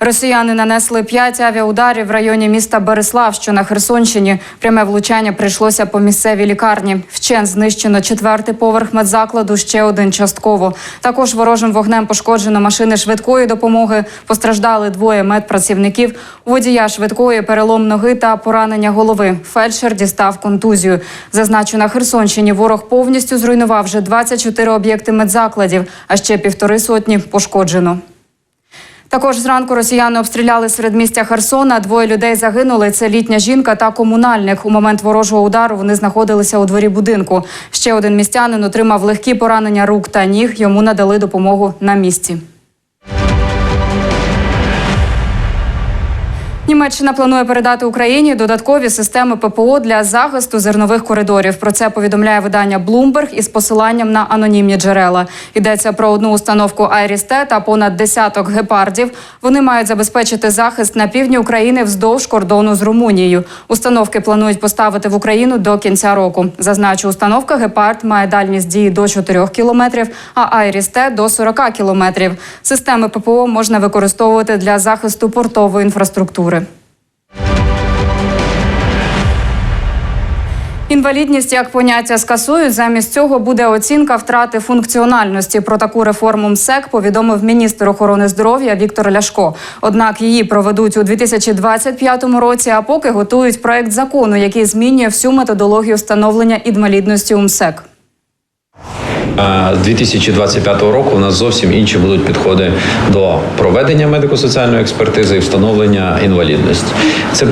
Росіяни нанесли п'ять авіаударів в районі міста Береслав, що на Херсонщині. Пряме влучання прийшлося по місцевій лікарні. Вчен знищено четвертий поверх медзакладу, ще один частково. Також ворожим вогнем пошкоджено машини швидкої допомоги. Постраждали двоє медпрацівників. Водія швидкої перелом ноги та поранення голови. Фельдшер дістав контузію. Зазначу, на Херсонщині ворог повністю зруйнував вже 24 об'єкти медзакладів, а ще півтори сотні пошкоджено. Також зранку росіяни обстріляли серед місця Херсона. Двоє людей загинули. Це літня жінка та комунальник. У момент ворожого удару вони знаходилися у дворі будинку. Ще один містянин отримав легкі поранення рук та ніг. Йому надали допомогу на місці. Німеччина планує передати Україні додаткові системи ППО для захисту зернових коридорів. Про це повідомляє видання Bloomberg із посиланням на анонімні джерела. Йдеться про одну установку Айрісте та понад десяток гепардів. Вони мають забезпечити захист на півдні України вздовж кордону з Румунією. Установки планують поставити в Україну до кінця року. Зазначу, установка гепард має дальність дії до 4 кілометрів, а Айрісте до 40 кілометрів. Системи ППО можна використовувати для захисту портової інфраструктури. Інвалідність як поняття скасують. Замість цього буде оцінка втрати функціональності. Про таку реформу МСЕК повідомив міністр охорони здоров'я Віктор Ляшко. Однак її проведуть у 2025 році. А поки готують проект закону, який змінює всю методологію встановлення інвалідності у МСЕК. А З 2025 року у нас зовсім інші будуть підходи до проведення медико-соціальної експертизи і встановлення інвалідності. Це е,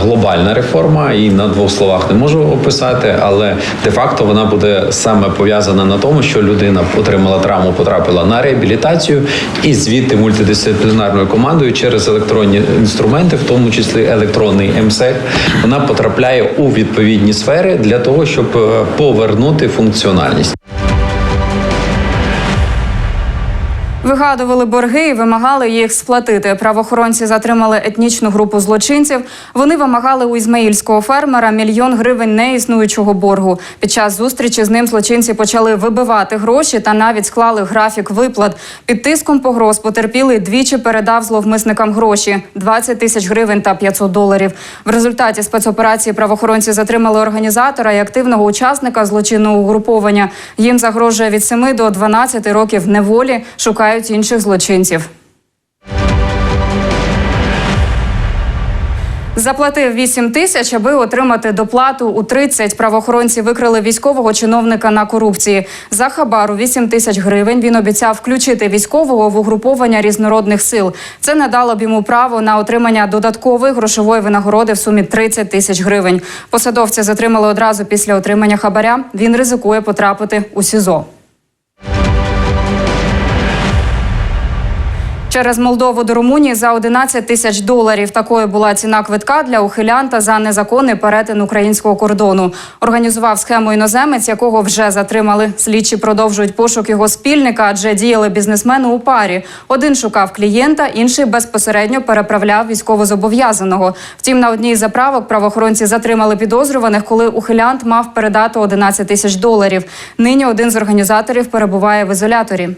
глобальна реформа, і на двох словах не можу описати, але де-факто вона буде саме пов'язана на тому, що людина отримала травму, потрапила на реабілітацію, і звідти мультидисциплінарною командою через електронні інструменти, в тому числі електронний МСЕК, вона потрапляє у відповідні сфери для того, щоб е, повернути функціональність. Вигадували борги і вимагали їх сплатити. Правоохоронці затримали етнічну групу злочинців. Вони вимагали у ізмаїльського фермера мільйон гривень неіснуючого боргу. Під час зустрічі з ним злочинці почали вибивати гроші та навіть склали графік виплат. Під тиском погроз потерпілий двічі передав зловмисникам гроші 20 тисяч гривень та 500 доларів. В результаті спецоперації правоохоронці затримали організатора і активного учасника злочинного угруповання. Їм загрожує від 7 до 12 років неволі. Шукають інших злочинців. Заплатив 8 тисяч, аби отримати доплату у 30. Правоохоронці викрили військового чиновника на корупції. За хабару 8 тисяч гривень він обіцяв включити військового в угруповання різнородних сил. Це надало б йому право на отримання додаткової грошової винагороди в сумі 30 тисяч гривень. Посадовця затримали одразу після отримання хабаря. Він ризикує потрапити у СІЗО. Через Молдову до Румунії за 11 тисяч доларів. Такою була ціна квитка для ухилянта за незаконний перетин українського кордону. Організував схему іноземець, якого вже затримали. Слідчі продовжують пошук його спільника, адже діяли бізнесмени у парі. Один шукав клієнта, інший безпосередньо переправляв військовозобов'язаного. Втім, на одній з заправок правоохоронці затримали підозрюваних, коли ухилянт мав передати 11 тисяч доларів. Нині один з організаторів перебуває в ізоляторі.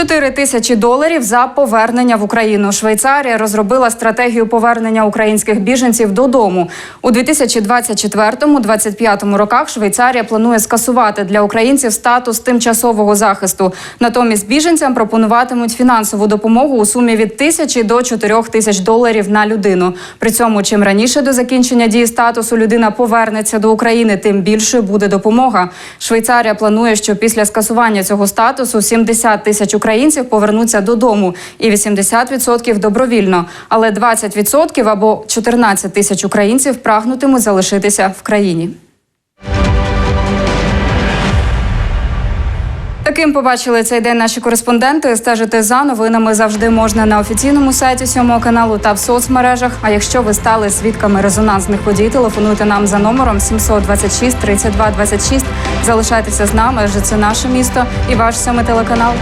4 тисячі доларів за повернення в Україну. Швейцарія розробила стратегію повернення українських біженців додому у 2024-2025 роках. Швейцарія планує скасувати для українців статус тимчасового захисту. Натомість біженцям пропонуватимуть фінансову допомогу у сумі від тисячі до 4 тисяч доларів на людину. При цьому, чим раніше до закінчення дії статусу людина повернеться до України, тим більшою буде допомога. Швейцарія планує, що після скасування цього статусу 70 тисяч українців повернуться додому, і 80% добровільно. Але 20% або 14 тисяч українців прагнутимуть залишитися в країні. Таким побачили цей день наші кореспонденти. Стежити за новинами завжди можна на офіційному сайті сьомого каналу та в соцмережах. А якщо ви стали свідками резонансних подій, телефонуйте нам за номером 726 32 26. Залишайтеся з нами, адже це наше місто і ваш сьомий телеканал.